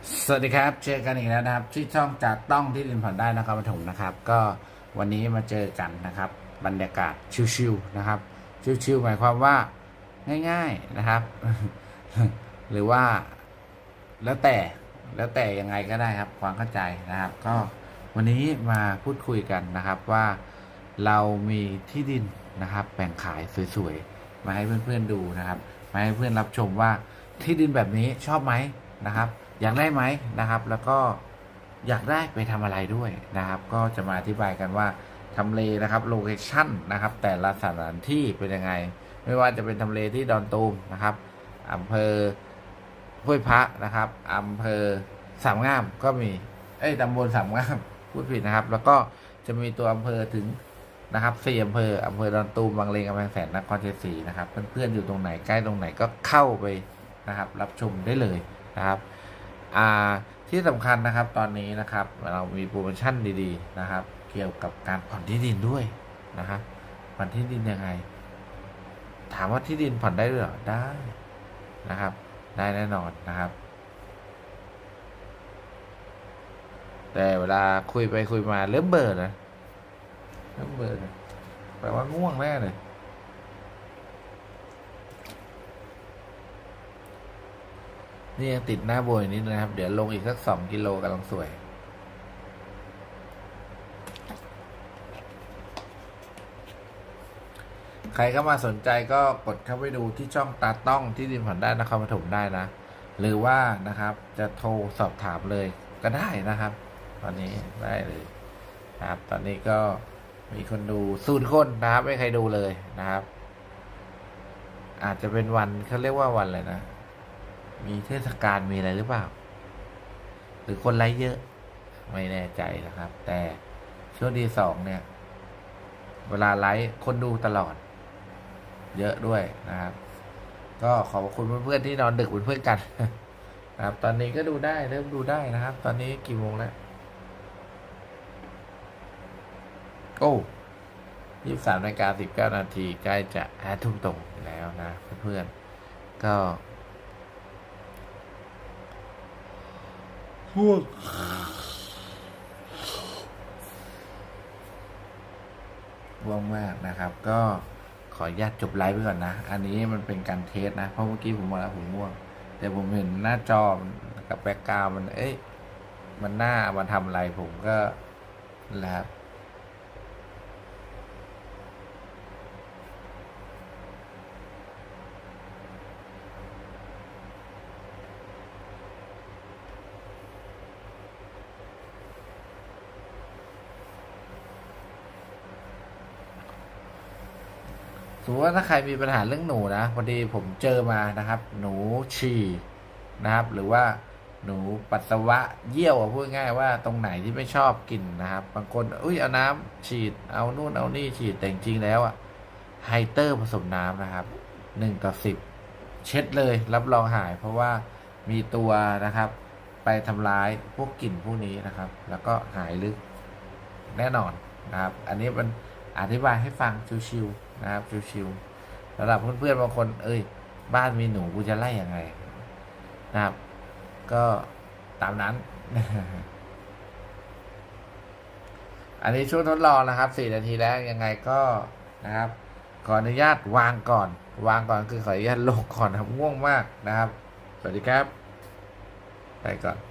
สวัสดีครับเจอกันอีกแล้วนะครับ ที่ช่องจากต้องที่ดินผ่อนได้นะครับปฐมนะครับ ก็วันนี้มาเจอกันนะครับ บรรยากาศชิวๆนะครับชิวๆหมายความว่าง่ายๆนะครับ หรือว่าแล้วแต่แล้วแต่ยังไงก็ได้ครับ ความเข้าใจนะครับ ก็วันนี้มาพูดคุยกันนะครับว่าเรามีที่ดินนะครับแบ่งขายสวยๆมาให้เพื่อนๆดูนะครับมาให้เพื่อนรับชมว่าที่ดินแบบนี้ชอบไหมนะครับ อยากได้ไหมนะครับ แล้วก็อยากได้ไปทำอะไรด้วยนะครับ ก็จะมาอธิบายกันว่าทำเลนะครับโลเคชั่นนะครับ แต่ละสถานที่เป็นยังไง ไม่ว่าจะเป็นทำเลที่ดอนตูมนะครับอำเภอห้วยพระนะครับอำเภอสามงามก็มีเอ้ยตำบลสามงามพูดผิดนะครับ แล้วก็จะมีตัวอำเภอถึงนะครับสี่อำเภออำเภอดอนตูมบางเลนกำแพงแสนนครเชัยงศรีนะครับ เพื่อนๆอยู่ตรงไหนใกล้ตรงไหนก็เข้าไปนะครับ รับชมได้เลยนะครับ อ่าที่สำคัญนะครับตอนนี้นะครับ เรามีโปรโมชั่นดีๆนะครับ เกี่ยวกับการผ่อนที่ดินด้วยนะครับผ่อนที่ดินยังไง ถามว่าที่ดินผ่อนได้ด้วยเหรอได้นะครับ ได้แน่นอนนะครับ แต่เวลาคุยไปคุยมาเริ่มเบื่อนะเริ่มเบื่อนะแปลว่าง่วงแน่เลย นี่ยังติดหน้าโบยนิดนะครับ เดี๋ยวลงอีกสักสองกิโลกำลังสวย ใครเข้ามาสนใจก็กดเข้าไปดูที่ช่องตาต้องที่ดินผ่อนได้นครปฐมได้นะ หรือว่านะครับจะโทรสอบถามเลยก็ได้นะครับ ตอนนี้ได้เลยครับ ตอนนี้ก็มีคนดูศูนย์คนนะครับ ไม่ใครดูเลยนะครับ อาจจะเป็นวันเขาเรียกว่าวันอะไรนะ มีเทศกาลมีอะไรหรือเปล่า หรือคนไลค์เยอะ ไม่แน่ใจนะครับ แต่ช่วงที่สองเนี่ย เวลาไลค์คนดูตลอด เยอะด้วยนะครับ ก็ขอบคุณเพื่อนๆที่นอนดึกเป็นเพื่อนกันนะครับ ตอนนี้ก็ดูได้เริ่มดูได้นะครับ ตอนนี้กี่โมงแล้วโอ้ยี่สามนาฬิกาสิบเก้านาทีใกล้จะห้าทุ่มตรงแล้วนะเพื่อนๆก็ พวกว่างมากนะครับ ก็ขออนุญาตจบไลฟ์ไปก่อนนะ อันนี้มันเป็นการเทสนะ เพราะเมื่อกี้ผมมาแล้วผมง่วง แต่ผมเห็นหน้าจอกับแบ็กกราวมัน เอ้ย มันหน้ามันทำอะไรผมก็นะครับ มมติว่าถ้าใครมีปัญหาเรื่องหนูนะพอดีผมเจอมานะครับ หนูฉี่นะครับ หรือว่าหนูปัสสาวะเยี่ยวอะพูดง่ายว่าตรงไหนที่ไม่ชอบกินนะครับ บางคนอุ้ยเอาน้ำฉีดเอานู่นเอานี่ฉีดแต่จริงๆแล้วอะไฮเตอร์ผสมน้ำนะครับหนึ่งต่อสิบเช็ดเลย รับรองหาย เพราะว่ามีตัวนะครับ ไปทำร้ายพวกกลิ่นพวกนี้นะครับ แล้วก็หายลึกแน่นอนนะครับ อันนี้มัน อธิบายให้ฟังชิวๆนะครับชิวๆสำหรับเพื่อนๆบางคน เอ้ย บ้านมีหนูกูจะไล่ยังไงนะครับ ก็ตามนั้น อันนี้ช่วงทดลองนะครับสี่นาทีแล้วยังไงก็นะครับ ขออนุญาตวางก่อน วางก่อนคือขออนุญาตลงก่อนนะครับง่วงมากนะครับ สวัสดีครับ ไปก่อน